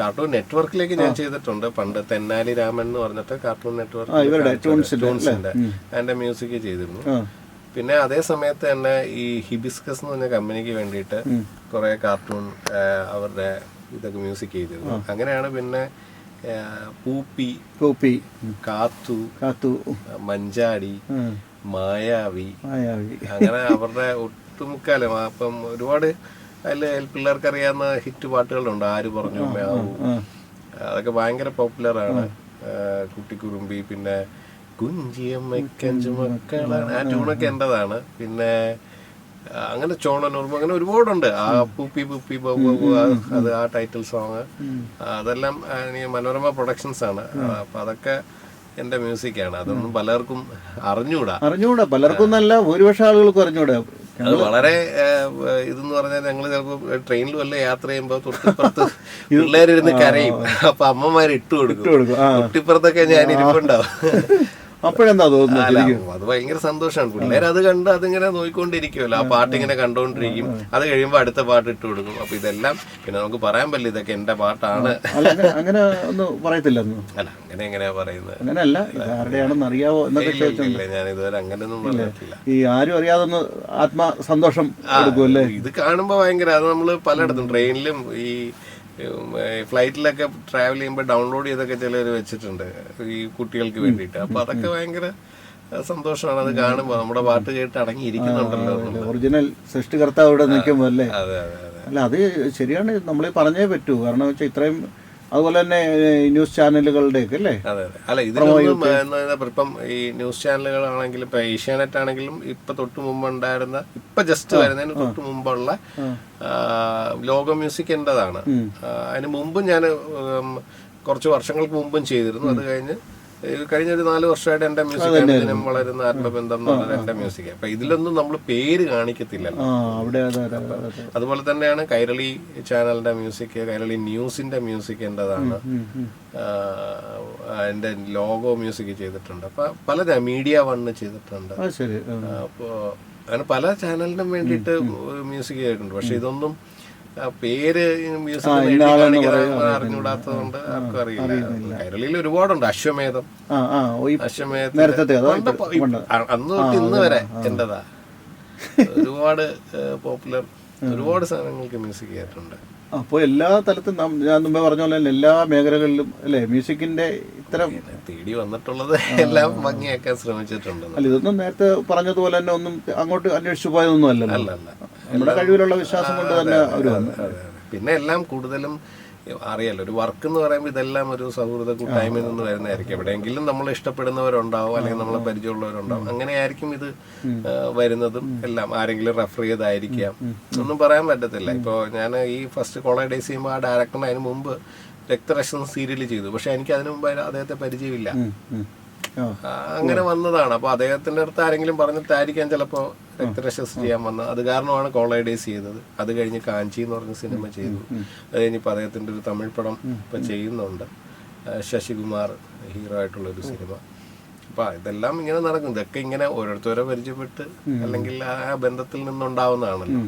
Cartoon നെറ്റ്വർക്കിലേക്ക് ഞാൻ ചെയ്തിട്ടുണ്ട്. പണ്ട് തെന്നാലി രാമൻ എന്ന് പറഞ്ഞിട്ട് കാർട്ടൂൺ നെറ്റ്വർക്ക് ടൂൺസിന്റെ അതിന്റെ മ്യൂസിക് ചെയ്തിരുന്നു. പിന്നെ അതേ സമയത്ത് തന്നെ ഈ ഹിബിസ്കസ് എന്ന് പറഞ്ഞ കമ്പനിക്ക് വേണ്ടിയിട്ട് കുറെ കാർട്ടൂൺ അവരുടെ ഇതൊക്കെ മ്യൂസിക് ചെയ്തിരുന്നു. അങ്ങനെയാണ് പിന്നെ പൂപ്പി പൂപ്പി. കാത്തു കാത്തു. മഞ്ചാടി മായാവി. മായാവി. അങ്ങനെ അവരുടെ ഒട്ടുമുക്കാലും അപ്പം ഒരുപാട് അതിൽ പിള്ളേർക്ക് അറിയാവുന്ന ഹിറ്റ് പാട്ടുകളുണ്ട്. ആര് പറഞ്ഞു മ്യാവൂ. അതൊക്കെ ഭയങ്കര പോപ്പുലർ ആണ്. കുട്ടിക്കുറുമ്പി പിന്നെ കുഞ്ചിയമ്മയ്ക്കഞ്ചു മക്കളാണ് ആ ട്യൂണൊക്കെ എന്റേതാണ്. പിന്നെ അങ്ങനെ ചോണനുറുമ്പ് അങ്ങനെ ഒരുപാടുണ്ട്. ആ പൂപ്പി പൂപ്പി ബബു അത് ആ ടൈറ്റിൽ സോങ് അതെല്ലാം മനോരമ പ്രൊഡക്ഷൻസ് ആണ്. അപ്പൊ അതൊക്കെ എന്റെ മ്യൂസിക്കാണ് അതൊന്നും പലർക്കും അറിഞ്ഞൂടാ. അറിഞ്ഞൂടാ. പലർക്കും നല്ല ഭൂരിപക്ഷം ആളുകൾക്കും അറിഞ്ഞൂടാ. അത് വളരെ ഇതെന്ന് പറഞ്ഞാൽ ഞങ്ങൾ ചിലപ്പോൾ ട്രെയിനിൽ വല്ല യാത്ര ചെയ്യുമ്പോൾ തൊട്ടിപ്പുറത്ത് പിള്ളേരിരുന്ന് കരയും. അപ്പൊ അമ്മമാർ ഇട്ട് കൊടുക്കും. കൊടുക്കും. തൊട്ടിപ്പുറത്തൊക്കെ ഞാൻ ഇരിപ്പുണ്ടാവും. അപ്പോഴെന്താ തോന്നുന്നത് അത് ഭയങ്കര സന്തോഷമാണ്. പിള്ളേർ അത് കണ്ട് അതിങ്ങനെ നോക്കിക്കൊണ്ടിരിക്കുമല്ലോ ആ പാട്ട് ഇങ്ങനെ കണ്ടോണ്ടിരിക്കും. അത് കഴിയുമ്പോൾ അടുത്ത പാട്ട് ഇട്ട് കൊടുക്കും. അപ്പൊ ഇതെല്ലാം പിന്നെ നമുക്ക് പറയാൻ പറ്റില്ല ഇതൊക്കെ എന്റെ പാട്ടാണ്. അങ്ങനെ ഒന്നും പറയത്തില്ല അല്ല അങ്ങനെ എങ്ങനെയാ പറയുന്നത്? അങ്ങനെയല്ല ആരുടെയാണെന്ന് അറിയാവോ എന്നൊക്കെ ഇല്ല ഞാൻ ഇതുവരെ അങ്ങനെയൊന്നും പറഞ്ഞിട്ടില്ല. ഈ ആരും അറിയാതൊന്ന് ആത്മ സന്തോഷം ഇത് കാണുമ്പോൾ ഭയങ്കര അത് നമ്മൾ പലയിടത്തും ട്രെയിനിലും ഈ ഫ്ലൈറ്റിലൊക്കെ ട്രാവൽ ചെയ്യുമ്പോൾ ഡൗൺലോഡ് ചെയ്തൊക്കെ ചിലർ വെച്ചിട്ടുണ്ട് ഈ കുട്ടികൾക്ക് വേണ്ടിയിട്ട്. അപ്പൊ അതൊക്കെ ഭയങ്കര സന്തോഷമാണ്. അത് കാണുമ്പോൾ നമ്മുടെ പാട്ട് കേട്ട് അടങ്ങിയിരിക്കുന്നുണ്ടല്ലോ. ഒറിജിനൽ സൃഷ്ടികർത്താവ് ഇവിടെ നിൽക്കുമ്പോൾ അല്ലേ? അതെ അതെ അതെ. അല്ല അത് ശരിയാണ്. നമ്മൾ പറഞ്ഞേ പറ്റൂ. കാരണം വെച്ചാൽ ഇത്രയും അതുപോലെ തന്നെ ന്യൂസ് ചാനലുകളുടെയൊക്കെ അല്ലേ? അതെ അതെ. അല്ല ഇതിനൊന്നും ഇപ്പം ഈ ന്യൂസ് ചാനലുകളാണെങ്കിലും ഇപ്പൊ ഏഷ്യാനെറ്റ് ആണെങ്കിലും ഇപ്പൊ തൊട്ട് മുമ്പ് ഉണ്ടായിരുന്ന ഇപ്പൊ ജസ്റ്റ് വരുന്നതിന് തൊട്ട് മുമ്പുള്ള ലോക മ്യൂസിക് എന്റേതാണ്. അതിന് മുമ്പും ഞാൻ കുറച്ച് വർഷങ്ങൾക്ക് മുമ്പും ചെയ്തിരുന്നു. അത് കഴിഞ്ഞ് കഴിഞ്ഞ ഒരു നാല് വർഷമായിട്ട് എന്റെ മ്യൂസിക് ദിനം വളരുന്ന ആത്മബന്ധം എന്ന് പറഞ്ഞാൽ എന്റെ മ്യൂസിക് അപ്പൊ ഇതിലൊന്നും നമ്മൾ പേര് കാണിക്കത്തില്ലല്ലോ. അതെ അതുപോലെ തന്നെയാണ് കൈരളി ചാനലിന്റെ മ്യൂസിക് കൈരളി ന്യൂസിന്റെ മ്യൂസിക് എന്റേതാണ്. ഉം. ലോഗോ മ്യൂസിക് ചെയ്തിട്ടുണ്ട്. അപ്പൊ പല മീഡിയ വണ്ണ് ചെയ്തിട്ടുണ്ട്. അപ്പോ അങ്ങനെ പല ചാനലിനും വേണ്ടിയിട്ട് മ്യൂസിക് ചെയ്തിട്ടുണ്ട് പക്ഷെ ഇതൊന്നും പേര് അറിഞ്ഞുകൂടാത്തതുകൊണ്ട് ആർക്കും അറിയില്ല. കൈരളിയിൽ ഒരുപാടുണ്ട്. അശ്വമേധം. അശ്വമേധം അന്ന് തൊട്ട് ഇന്ന് വരെ എന്റേതാ ഒരുപാട് പോപ്പുലർ ഒരുപാട് സാധനങ്ങൾക്ക് മ്യൂസിക് ചെയ്തിട്ടുണ്ട് അപ്പോൾ എല്ലാ തലത്തും ഞാൻ മുമ്പേ പറഞ്ഞ പോലെ തന്നെ എല്ലാ മേഖലകളിലും അല്ലേ മ്യൂസിക്കിന്റെ ഇത്തരം തേടി വന്നിട്ടുള്ളത് എല്ലാം ഭംഗിയാക്കാൻ ശ്രമിച്ചിട്ടുണ്ട്. അല്ല ഇതൊന്നും നേരത്തെ പറഞ്ഞതുപോലെ തന്നെ ഒന്നും അങ്ങോട്ട് അന്വേഷിച്ചു പോയതൊന്നും അല്ലല്ലോ. അല്ല അല്ല നമ്മുടെ കഴിവിലുള്ള വിശ്വാസം കൊണ്ട് തന്നെ അവർ വന്നു. പിന്നെ എല്ലാം കൂടുതലും അറിയാലോ ഒരു വർക്ക് എന്ന് പറയുമ്പോൾ ഇതെല്ലാം ഒരു സൗഹൃദ കൂട്ടായ്മയിൽ നിന്ന് വരുന്നതായിരിക്കും. എവിടെയെങ്കിലും നമ്മൾ ഇഷ്ടപ്പെടുന്നവരുണ്ടാവും അല്ലെങ്കിൽ നമ്മളെ പരിചയമുള്ളവരുണ്ടാവും. അങ്ങനെയായിരിക്കും ഇത് വരുന്നതും എല്ലാം. ആരെങ്കിലും റെഫർ ചെയ്തായിരിക്കാം. ഒന്നും പറയാൻ പറ്റത്തില്ല. ഇപ്പോൾ ഞാൻ ഈ ഫസ്റ്റ് കോളേജ് ഡേയ്സ് ചെയ്യുമ്പോൾ ആ ഡയറക്ടറിന് അതിന് മുമ്പ് രക്തരക്ഷം സീരിയൽ ചെയ്തു. പക്ഷെ എനിക്ക് അതിനു മുമ്പ് അദ്ദേഹത്തെ പരിചയമില്ല. അങ്ങനെ വന്നതാണ്. അപ്പൊ അദ്ദേഹത്തിന്റെ അടുത്ത് ആരെങ്കിലും പറഞ്ഞിട്ടായിരിക്കാം ചിലപ്പോ രക്തരക്ഷസ് ചെയ്യാൻ വന്ന. അത് കാരണമാണ് കോളൈഡേസ് ചെയ്തത്. അത് കഴിഞ്ഞ് കാഞ്ചി എന്ന് പറഞ്ഞ സിനിമ ചെയ്തു. അത് കഴിഞ്ഞിപ്പോ അദ്ദേഹത്തിന്റെ ഒരു തമിഴ് പടം ഇപ്പൊ ചെയ്യുന്നുണ്ട്. ശശികുമാർ ഹീറോ ആയിട്ടുള്ള ഒരു സിനിമ. അപ്പൊ ഇതെല്ലാം ഇങ്ങനെ നടക്കും. ഇതൊക്കെ ഇങ്ങനെ ഓരോരുത്തരെ പരിചയപ്പെട്ട് അല്ലെങ്കിൽ ആ ബന്ധത്തിൽ നിന്നുണ്ടാവുന്നതാണല്ലോ.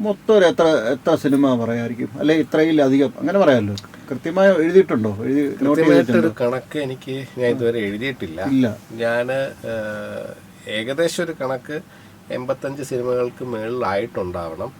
മൊത്തം എത്ര എത്ര സിനിമ പറയായിരിക്കും? അല്ലെ ഇത്രയിലധികം? അങ്ങനെ പറയാമല്ലോ. കൃത്യമായി എഴുതിയിട്ടുണ്ടോ? എഴുതി കൃത്യമായിട്ടൊരു കണക്ക് എനിക്ക് ഞാൻ ഇതുവരെ എഴുതിയിട്ടില്ല. ഞാൻ ഞാൻ ഏകദേശം ഒരു കണക്ക് എൺപത്തഞ്ച് സിനിമകൾക്ക് മേളിലായിട്ടുണ്ടാവണം.